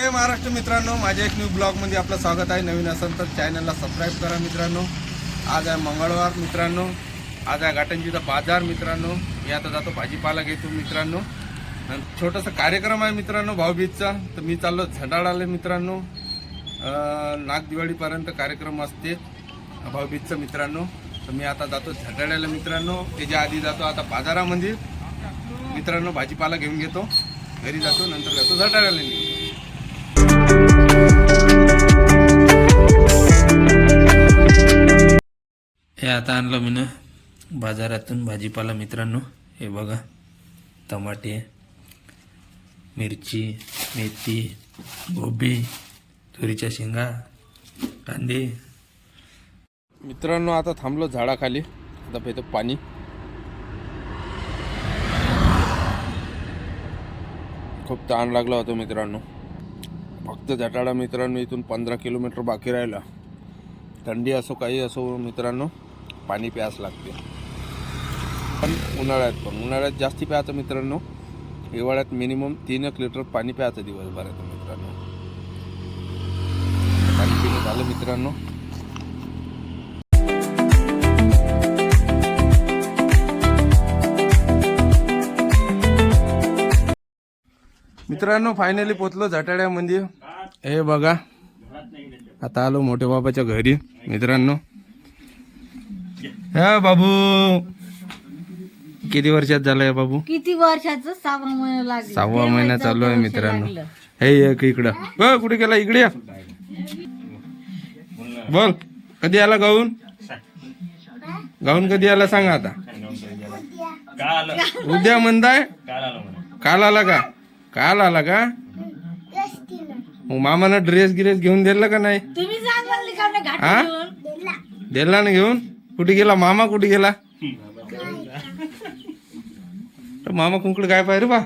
जय महाराष्ट्र मित्रांनो माझ्या एक न्यू ब्लॉगमध्ये आपलं स्वागत आहे. नवीन असेल तर चॅनलला सबस्क्राईब करा मित्रांनो. आज आहे मंगळवार मित्रांनो. आज आहे घाटंजीचा बाजार मित्रांनो. मी आता जातो भाजीपाला घेतो मित्रांनो. छोटासा कार्यक्रम आहे मित्रांनो भाऊबीजचा. तर मी चाललो झंडाळाले मित्रांनो. नागदिवाळीपर्यंत कार्यक्रम असते भाऊबीजचा मित्रांनो. तर मी आता जातो झंडाळ्याला मित्रांनो. त्याच्या आधी जातो आता बाजारामध्ये. मित्रांनो भाजीपाला घेऊन घेतो. घरी जातो नंतर जातो झटाळ्याला आता आणलं मी ना बाजारातून भाजीपाला मित्रांनो. हे बघा टमाटे मिरची मेथी गोबी तुरीच्या शेंगा कांदे. मित्रांनो आता थांबलो झाडाखाली. आता पेतो पाणी. खूप ताण लागला होता मित्रांनो. फक्त जटाडा मित्रांनो इथून पंधरा किलोमीटर बाकी राहिला. थंडी असो काही असो मित्रांनो. पाणी प्यास लागते. पण उन्हाळ्यात पण. उन्हाळ्यात जास्ती प्यायचं मित्रांनो. हिवाळ्यात मिनिमम तीन एक लिटर पाणी प्यायचं दिवसभरात मित्रांनो. पाणी पिणं झालं मित्रांनो. मित्रांनो फायनली पोचलो झटाड्यामध्ये. हे बघा. आता आलो मोठ्या बाबाच्या घरी मित्रांनो. हा बाबू. किती वर्षात झालाय बाबू? किती वर्षाचं? सहा महिना लागले. सहावा महिना चालू आहे मित्रांनो. हे एक इकडं. ब कुठे गेला? इकडे या. बोल. कधी आला गाऊन? गाऊन कधी आला सांगा आता. उद्या म्हणताय? काल आला का? काल आला का? मग मामानं ड्रेस गिरेस घेऊन दिला का नाही? हा? दिला ना घेऊन? कुठे गेला? मामा कुठे गेला? मामा कुंकड काय पाहिजे बा.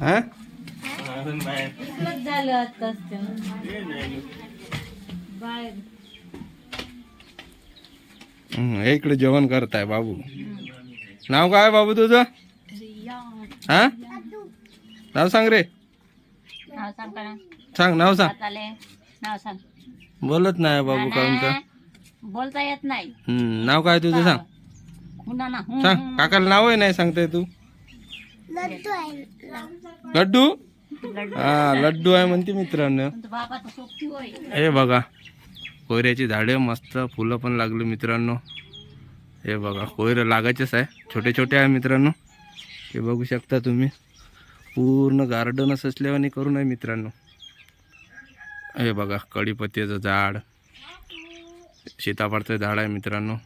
हा? हे इकडे जेवण करताय बाबू. नाव काय बाबू तुझं? हा? नाव सांग रे. नाव सांग नाव सांग. आले नाव सांग. बोलत नाही बाबू तर. बोलता येत नाही. हम्म, नाव काय तुझं सांग. ना हं, सांग काकाला नावही नाही सांगताय तू. लड्डू लड्डू. हा लड्डू आहे म्हणते मित्रांनो. सोबती होय. हे बघा कोयऱ्याची झाडे मस्त फुलं पण लागली मित्रांनो. हे बघा कोयरं लागायचेच आहे. छोटे छोटे आहे मित्रांनो. हे बघू शकता तुम्ही. पूर्ण गार्डनच असल्यावानी करून आहे मित्रांनो. हे बघा कढीपत्त्याचं झाड. सीताफळचं झाड आहे मित्रांनो.